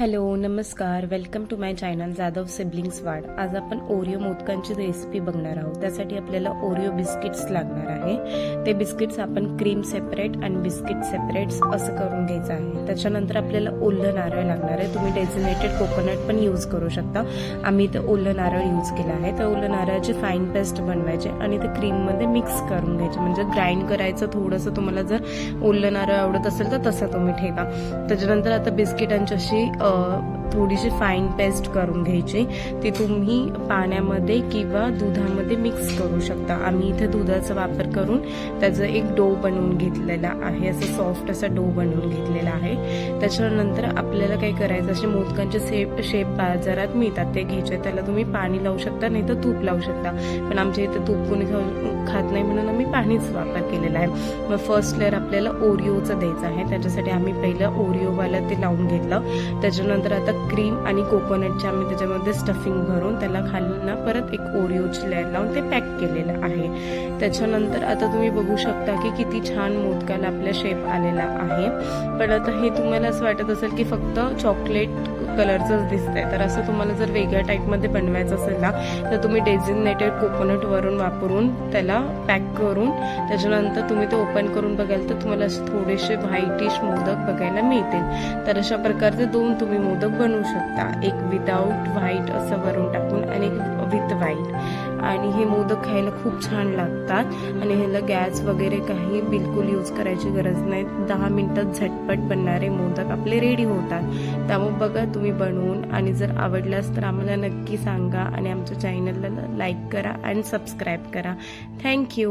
Hello नमस्कार. Welcome to my channel Jadhav siblings वाड. आज आपण ओरिओ मोदकांची रेसिपी बघणार आहोत. त्यासाठी आपल्याला ओरिओ बिस्किट्स लागणार आहे. ते बिस्किट्स आपण क्रीम सेपरेट आणि बिस्किट सेपरेट्स असं करून घ्यायचं आहे. त्याच्यानंतर आपल्याला ओलं नारळ लागणार आहे. तुम्ही डेझिनेटेड कोकोनट पण यूज करू शकता. आम्ही इथं ओलं नारळ यूज केलं आहे. तर ओलं नारळाची फाईन पेस्ट बनवायचे आणि ते क्रीममध्ये मिक्स करून घ्यायचे. म्हणजे ग्राइंड करायचं थोडंसं तुम्हाला जर ओलं नारळ आवडत असेल तर तसं तुम्ही ठेवा. त्याच्यानंतर आता बिस्किटांची अशी थोडीशी फाईन पेस्ट करून घ्यायची. ती तुम्ही पाण्यामध्ये किंवा दुधामध्ये मिक्स करू शकता. आम्ही इथे दुधाचा वापर करून त्याचं एक डो बनवून घेतलेला आहे. असं सॉफ्ट असा डो बनवून घेतलेला आहे. त्याच्यानंतर आपल्याला काय करायचं असे मोदकांचे शेप शेप बाजारात मिळतात ते घ्यायचे त्याला तुम्ही पाणी लावू शकता नाही तर तूप लावू शकता. पण आमच्या इथे तूप कोणी खात नाही म्हणून आम्ही पाणीच वापर केलेला आहे. मग फर्स्ट लेअर आपल्याला ओरिओचं द्यायचं आहे. त्याच्यासाठी आम्ही पहिलं ओरिओवाला ते लावून घेतलं. त्याच्यानंतर आता क्रीम आणि कोकोनटचे आम्ही त्याच्यामध्ये स्टफिंग भरून त्याला खालना परत एक ओरिओची लेअर लावून ते पॅक केलेलं आहे. त्याच्यानंतर आता तुम्ही बघू शकता की किती छान मोदकाला आपल्या शेप आलेला आहे. पण आता हे तुम्हाला असं वाटत असेल की फक्त चॉकलेट कलरचंच दिसतंय. तर असं तुम्हाला जर वेगळ्या टाईपमध्ये बनवायचं असेल ना तर तुम्ही डेझिग्नेटेड कोकोनट वरून वापरून त्याला पॅक करून त्याच्यानंतर तुम्ही ते ओपन करून बघाल तर तुम्हाला असे थोडेसे व्हाईटिश मोदक बघायला मिळतील. तर अशा प्रकारचे दोन तुम्ही मोदक बनवू शकता. एक विदाऊट व्हाईट असं वरून टाकून आणि एक विथ व्हाईट आणि हे मोदक खायला खूप छान लागतात. आणि ह्याला गॅस वगैरे काही बिलकुल यूज करायची गरज नाही. दहा मिनिटात झटपट बनणारे मोदक आपले रेडी होतात. त्यामुळे बघा तुम्ही बनवून आणि जर आवडल्यास तर आम्हाला नक्की सांगा आणि आमच्या चॅनलला लाईक करा अँड सबस्क्राईब करा. थँक्यू